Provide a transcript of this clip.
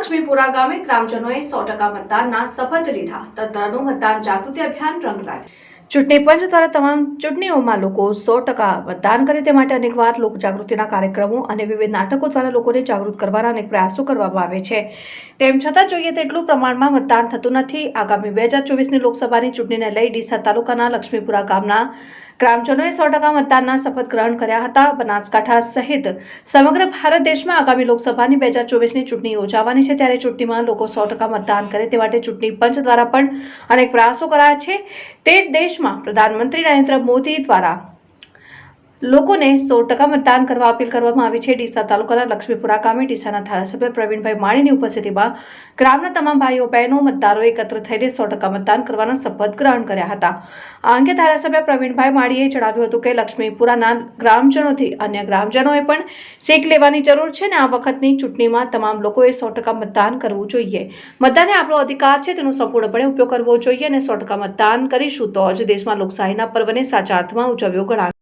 લક્ષ્મીપુરા ગામે ગ્રામજનોએ સો ટકા મતદાનના શપથ લીધા. તંત્રનું મતદાન જાગૃતિ અભિયાન રંગ લાવ્યું ચૂંટણી પંચ દ્વારા તમામ ચૂંટણીઓમાં લોકો સો ટકા મતદાન કરે તે માટે અનેકવાર લોકજાગૃતિના કાર્યક્રમો અને વિવિધ નાટકો દ્વારા લોકોને જાગૃત કરવાના અનેક પ્રયાસો કરવામાં આવે છે. તેમ છતાં જોઈએ તેટલું પ્રમાણમાં મતદાન થતું નથી. આગામી બે હજાર ચોવીસની લોકસભાની ચૂંટણીને લઈ ડીસા તાલુકાના લક્ષ્મીપુરા ગામના ગ્રામજનોએ સો ટકા મતદાનના શપથ ગ્રહણ કર્યા હતા. બનાસકાંઠા સહિત સમગ્ર ભારત દેશમાં આગામી લોકસભાની બે હજાર ચોવીસની ચૂંટણી યોજાવાની છે. ત્યારે ચૂંટણીમાં લોકો સો ટકા મતદાન કરે તે માટે ચૂંટણી પંચ દ્વારા પણ અનેક પ્રયાસો કરાયા છે. તે દેશમાં પ્રધાનમંત્રી નરેન્દ્ર મોદી દ્વારા લોકોને સો ટકા મતદાન કરવા અપીલ કરવામાં આવી છે. ડીસા તાલુકાના લક્ષ્મીપુરા ગામે ડીસાના ધારાસભ્ય પ્રવીણભાઈ માણીની ઉપસ્થિતિમાં ગ્રામના તમામ ભાઈઓ, બહેનો મતદારો એકત્ર થઈને સો ટકા મતદાન કરવાના શપથ ગ્રહણ કર્યા હતા. આ અંગે ધારાસભ્ય પ્રવીણભાઈ માળીએ જણાવ્યું હતું કે લક્ષ્મીપુરાના ગ્રામજનોથી અન્ય ગ્રામજનોએ પણ શેક લેવાની જરૂર છે અને આ વખતની ચૂંટણીમાં તમામ લોકોએ સો ટકા મતદાન કરવું જોઈએ. મતદાન એ આપણો અધિકાર છે તેનો સંપૂર્ણપણે ઉપયોગ કરવો જોઈએ અને સો ટકા મતદાન કરીશું તો જ દેશમાં લોકશાહીના પર્વને સાચા અર્થમાં ઉજવ્યો ગણાશે.